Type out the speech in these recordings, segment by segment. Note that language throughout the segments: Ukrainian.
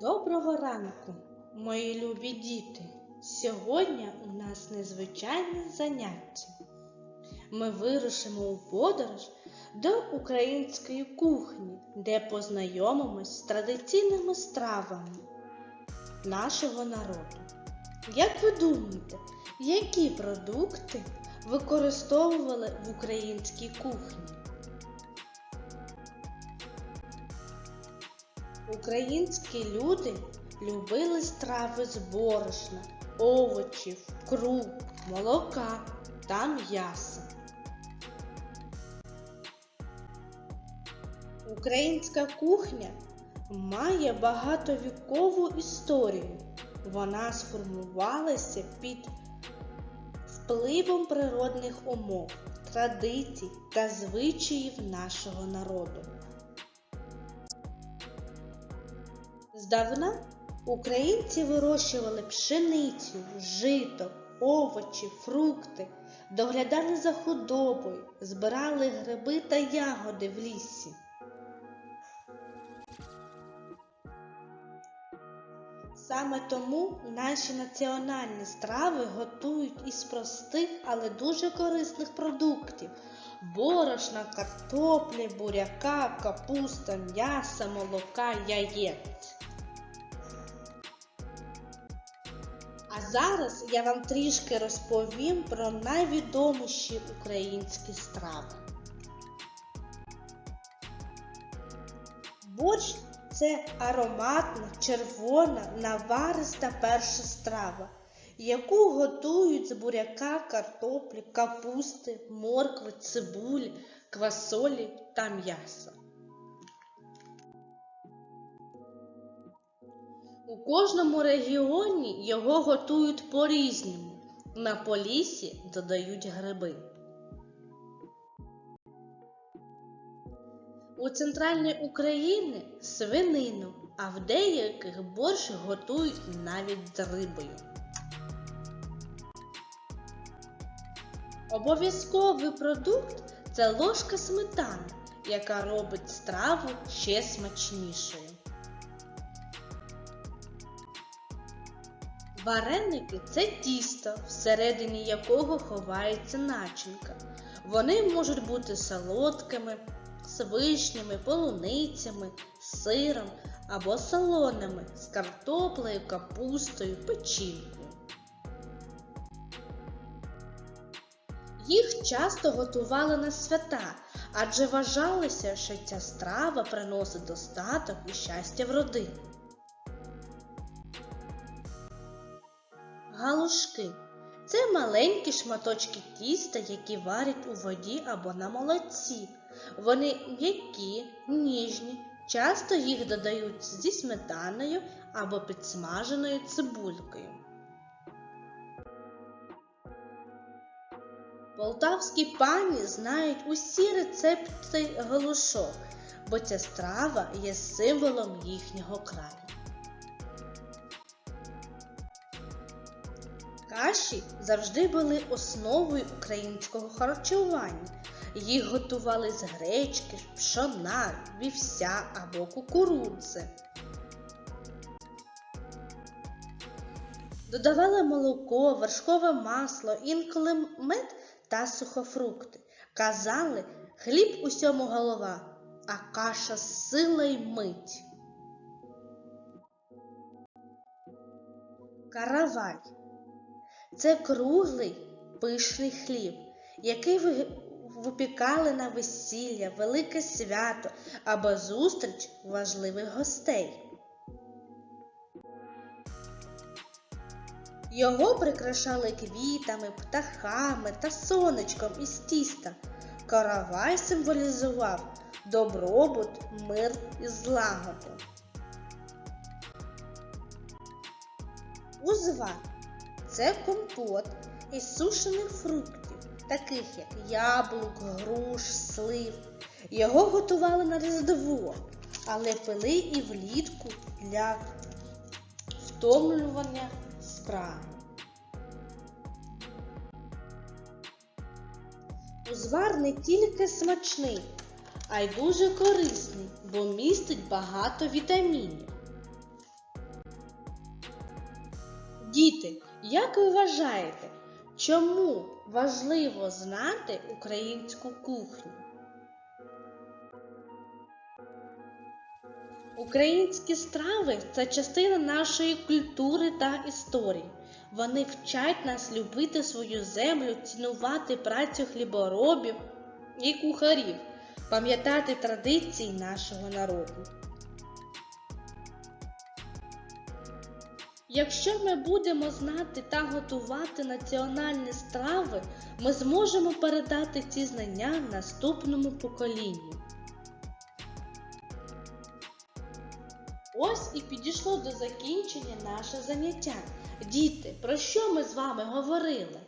Доброго ранку, мої любі діти! Сьогодні у нас незвичайне заняття. Ми вирушимо у подорож до української кухні, де познайомимось з традиційними стравами нашого народу. Як ви думаєте, які продукти використовували в українській кухні? Українські люди любили страви з борошна, овочів, круп, молока та м'яса. Українська кухня має багатовікову історію. Вона сформувалася під впливом природних умов, традицій та звичаїв нашого народу. Здавна українці вирощували пшеницю, жито, овочі, фрукти, доглядали за худобою, збирали гриби та ягоди в лісі. Саме тому наші національні страви готують із простих, але дуже корисних продуктів: борошна, картоплі, буряка, капуста, м'яса, молока, яєць. А зараз я вам трішки розповім про найвідоміші українські страви. Борщ це ароматна, червона, навариста перша страва, яку готують з буряка, картоплі, капусти, моркви, цибулі, квасолі та м'яса. У кожному регіоні його готують по-різному. На полісі додають гриби. У центральній Україні свинину, а в деяких борщ готують навіть з рибою. Обов'язковий продукт це ложка сметани, яка робить страву ще смачнішою. Вареники це тісто, всередині якого ховається начинка. Вони можуть бути солодкими, з вишнями, полуницями, сиром або солоними з картоплею, капустою, печінкою. Їх часто готували на свята, адже вважалося, що ця страва приносить достаток і щастя в родину. Галушки це маленькі шматочки тіста, які варять у воді або на молоці. Вони м'які, ніжні, часто їх додають зі сметаною або підсмаженою цибулькою. Полтавські пані знають усі рецепти галушок, бо ця страва є символом їхнього краю. Каші завжди були основою українського харчування. Їх готували з гречки, пшона, вівся або кукурудзи. Додавали молоко, вершкове масло, інколи мед та сухофрукти. Казали, хліб усьому голова, а каша сила й мить. Каравай це круглий пишний хліб, який випікали на весілля, велике свято або зустріч важливих гостей. Його прикрашали квітами, птахами та сонечком із тіста. Каравай символізував добробут, мир і злагоду. Узвар це компот із сушених фруктів, таких як яблук, груш, слив. Його готували на різдво, але пили і влітку для втомлювання спраги. Узвар не тільки смачний, а й дуже корисний, бо містить багато вітамінів. Як ви вважаєте, чому важливо знати українську кухню? Українські страви це частина нашої культури та історії. Вони вчать нас любити свою землю, цінувати працю хліборобів і кухарів, пам'ятати традиції нашого народу. Якщо ми будемо знати та готувати національні страви, ми зможемо передати ці знання наступному поколінню. Ось і підійшло до закінчення наше заняття. Діти, про що ми з вами говорили?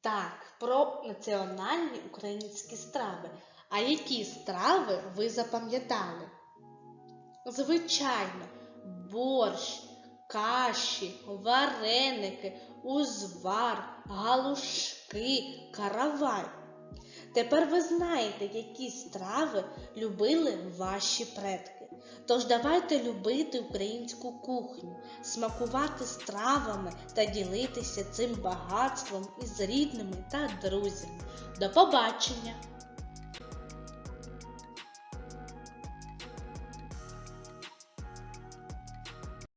Так, про національні українські страви. А які страви ви запам'ятали? Звичайно, борщ, каші, вареники, узвар, галушки, каравай. Тепер ви знаєте, які страви любили ваші предки. Тож давайте любити українську кухню, смакувати стравами та ділитися цим багатством із рідними та друзями. До побачення!